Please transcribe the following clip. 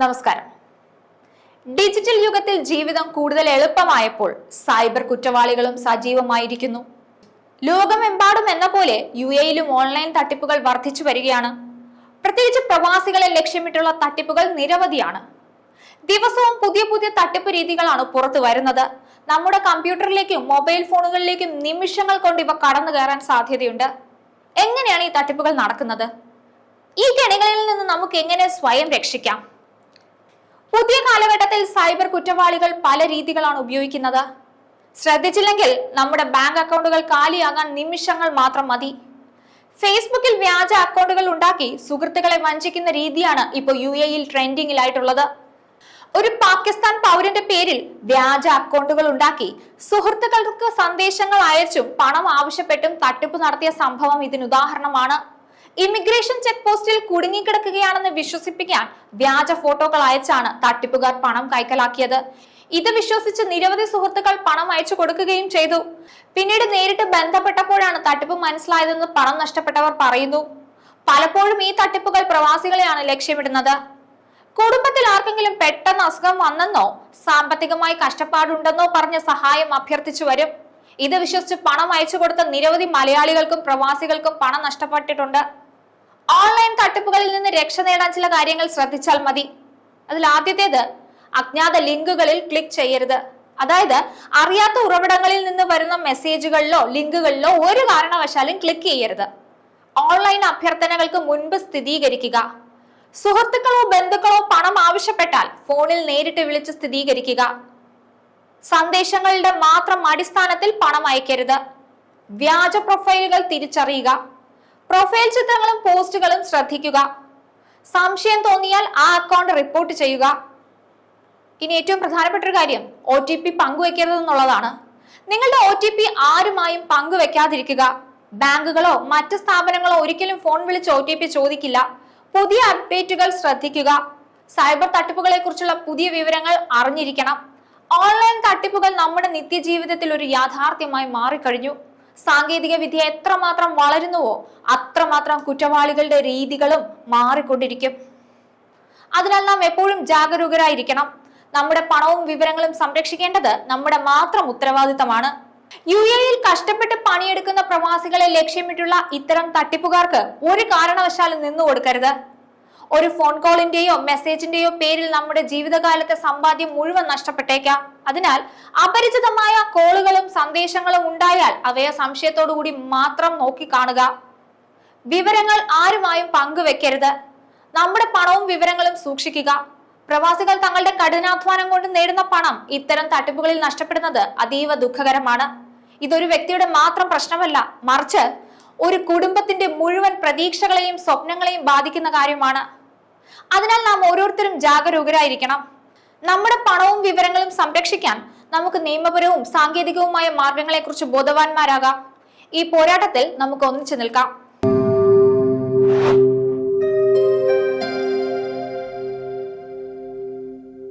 നമസ്കാരം. ഡിജിറ്റൽ യുഗത്തിൽ ജീവിതം കൂടുതൽ എളുപ്പമായപ്പോൾ സൈബർ കുറ്റവാളികളും സജീവമായിരിക്കുന്നു. ലോകമെമ്പാടും എന്ന പോലെ യു എയിലും ഓൺലൈൻ തട്ടിപ്പുകൾ വർദ്ധിച്ചു വരികയാണ്. പ്രത്യേകിച്ച് പ്രവാസികളെ ലക്ഷ്യമിട്ടുള്ള തട്ടിപ്പുകൾ നിരവധിയാണ്. ദിവസവും പുതിയ പുതിയ തട്ടിപ്പ് രീതികളാണ് പുറത്തു വരുന്നത്. നമ്മുടെ കമ്പ്യൂട്ടറിലേക്കും മൊബൈൽ ഫോണുകളിലേക്കും നിമിഷങ്ങൾ കൊണ്ട് ഇവ കടന്നു കയറാൻ സാധ്യതയുണ്ട്. എങ്ങനെയാണ് ഈ തട്ടിപ്പുകൾ നടക്കുന്നത്? ഈ കെണികളിൽ നിന്ന് നമുക്ക് എങ്ങനെ സ്വയം രക്ഷിക്കാം? പുതിയ കാലഘട്ടത്തിൽ സൈബർ കുറ്റവാളികൾ പല രീതികളാണ് ഉപയോഗിക്കുന്നത്. ശ്രദ്ധിച്ചില്ലെങ്കിൽ നമ്മുടെ ബാങ്ക് അക്കൗണ്ടുകൾ കാലിയാകാൻ നിമിഷങ്ങൾ മാത്രം മതി. ഫേസ്ബുക്കിൽ വ്യാജ അക്കൗണ്ടുകൾ ഉണ്ടാക്കി സുഹൃത്തുക്കളെ വഞ്ചിക്കുന്ന രീതിയാണ് ഇപ്പോൾ യു എയിൽ ട്രെൻഡിങ്ങിലായിട്ടുള്ളത്. ഒരു പാകിസ്ഥാൻ പൗരന്റെ പേരിൽ വ്യാജ അക്കൗണ്ടുകൾ ഉണ്ടാക്കി സുഹൃത്തുക്കൾക്ക് സന്ദേശങ്ങൾ അയച്ചും പണം ആവശ്യപ്പെട്ടും തട്ടിപ്പ് നടത്തിയ സംഭവം ഇതിന് ഉദാഹരണമാണ്. ഇമിഗ്രേഷൻ ചെക്ക് പോസ്റ്റിൽ കുടുങ്ങിക്കിടക്കുകയാണെന്ന് വിശ്വസിപ്പിക്കാൻ വ്യാജ ഫോട്ടോകൾ അയച്ചാണ് തട്ടിപ്പുകാർ പണം കൈക്കലാക്കിയത്. ഇത് വിശ്വസിച്ച് നിരവധി സുഹൃത്തുക്കൾ പണം അയച്ചു കൊടുക്കുകയും ചെയ്തു. പിന്നീട് നേരിട്ട് ബന്ധപ്പെട്ടപ്പോഴാണ് തട്ടിപ്പ് മനസ്സിലായതെന്ന് പണം നഷ്ടപ്പെട്ടവർ പറയുന്നു. പലപ്പോഴും ഈ തട്ടിപ്പുകൾ പ്രവാസികളെയാണ് ലക്ഷ്യമിടുന്നത്. കുടുംബത്തിൽ ആർക്കെങ്കിലും പെട്ടെന്ന് അസുഖം വന്നെന്നോ സാമ്പത്തികമായി കഷ്ടപ്പാടുണ്ടെന്നോ പറഞ്ഞ് സഹായം അഭ്യർത്ഥിച്ചു വരും. ഇത് വിശ്വസിച്ച് പണം അയച്ചു കൊടുത്ത നിരവധി മലയാളികൾക്കും പ്രവാസികൾക്കും പണം നഷ്ടപ്പെട്ടിട്ടുണ്ട്. ഓൺലൈൻ തട്ടിപ്പുകളിൽ നിന്ന് രക്ഷ നേടാൻ ചില കാര്യങ്ങൾ ശ്രദ്ധിച്ചാൽ മതി. അതിൽ ആദ്യത്തേത് അജ്ഞാത ലിങ്കുകളിൽ ക്ലിക്ക് ചെയ്യരുത്. അതായത് അറിയാത്ത ഉറവിടങ്ങളിൽ നിന്ന് വരുന്ന മെസ്സേജുകളിലോ ലിങ്കുകളിലോ ഒരു കാരണവശാലും ക്ലിക്ക് ചെയ്യരുത്. ഓൺലൈൻ അഭ്യർത്ഥനകൾക്ക് മുൻപ് സ്ഥിരീകരിക്കുക. സുഹൃത്തുക്കളോ ബന്ധുക്കളോ പണം ആവശ്യപ്പെട്ടാൽ ഫോണിൽ നേരിട്ട് വിളിച്ച് സ്ഥിരീകരിക്കുക. സന്ദേശങ്ങളുടെ മാത്രം അടിസ്ഥാനത്തിൽ പണം അയക്കരുത്. വ്യാജ പ്രൊഫൈലുകൾ തിരിച്ചറിയുക. പ്രൊഫൈൽ ചിത്രങ്ങളും പോസ്റ്റുകളും ശ്രദ്ധിക്കുക. സംശയം തോന്നിയാൽ ആ അക്കൗണ്ട് റിപ്പോർട്ട് ചെയ്യുക. ഇനി ഏറ്റവും പ്രധാനപ്പെട്ട ഒരു കാര്യം ഒ ടി പി പങ്കുവെക്കരുതെന്നുള്ളതാണ് നിങ്ങളുടെ ഒ ടി പി ആരുമായും പങ്കുവെക്കാതിരിക്കുക. ബാങ്കുകളോ മറ്റ് സ്ഥാപനങ്ങളോ ഒരിക്കലും ഫോൺ വിളിച്ച് ഒ ടി പി ചോദിക്കില്ല. പുതിയ അപ്ഡേറ്റുകൾ ശ്രദ്ധിക്കുക. സൈബർ തട്ടിപ്പുകളെ കുറിച്ചുള്ള പുതിയ വിവരങ്ങൾ അറിഞ്ഞിരിക്കണം. ഓൺലൈൻ തട്ടിപ്പുകൾ നമ്മുടെ നിത്യജീവിതത്തിൽ ഒരു യാഥാർത്ഥ്യമായി മാറിക്കഴിഞ്ഞു. സാങ്കേതിക വിദ്യ എത്രമാത്രം വളരുന്നുവോ അത്രമാത്രം കുറ്റവാളികളുടെ രീതികളും മാറിക്കൊണ്ടിരിക്കും. അതിനാൽ നാം എപ്പോഴും ജാഗരൂകരായിരിക്കണം. നമ്മുടെ പണവും വിവരങ്ങളും സംരക്ഷിക്കേണ്ടത് നമ്മുടെ മാത്രം ഉത്തരവാദിത്തമാണ്. യു എയിൽ കഷ്ടപ്പെട്ട് പണിയെടുക്കുന്ന പ്രവാസികളെ ലക്ഷ്യമിട്ടുള്ള ഇത്തരം തട്ടിപ്പുകാർക്ക് ഒരു കാരണവശാലും നിന്നു കൊടുക്കരുത് ഒരു ഫോൺ കോളിന്റെയോ മെസ്സേജിന്റെയോ പേരിൽ നമ്മുടെ ജീവിതകാലത്തെ സമ്പാദ്യം മുഴുവൻ നഷ്ടപ്പെട്ടേക്കാം. അതിനാൽ അപരിചിതമായ കോളുകളും സന്ദേശങ്ങളും ഉണ്ടായാൽ അവയെ സംശയത്തോടുകൂടി മാത്രം നോക്കി കാണുക. വിവരങ്ങൾ ആരുമായും പങ്കുവെക്കരുത്. നമ്മുടെ പണവും വിവരങ്ങളും സൂക്ഷിക്കുക. പ്രവാസികൾ തങ്ങളുടെ കഠിനാധ്വാനം കൊണ്ട് നേടുന്ന പണം ഇത്തരം തട്ടിപ്പുകളിൽ നഷ്ടപ്പെടുന്നത് അതീവ ദുഃഖകരമാണ്. ഇതൊരു വ്യക്തിയുടെ മാത്രം പ്രശ്നമല്ല മറിച്ച് ഒരു കുടുംബത്തിന്റെ മുഴുവൻ പ്രതീക്ഷകളെയും സ്വപ്നങ്ങളെയും ബാധിക്കുന്ന കാര്യമാണ്. അതിനാൽ നാം ഓരോരുത്തരും ജാഗരൂകരായിരിക്കണം. നമ്മുടെ പണവും വിവരങ്ങളും സംരക്ഷിക്കാൻ നമുക്ക് നിയമപരവും സാങ്കേതികവുമായ മാർഗങ്ങളെക്കുറിച്ച് ബോധവാന്മാരാകാം. ഈ പോരാട്ടത്തിൽ നമുക്ക് ഒന്നിച്ചു നിൽക്കാം.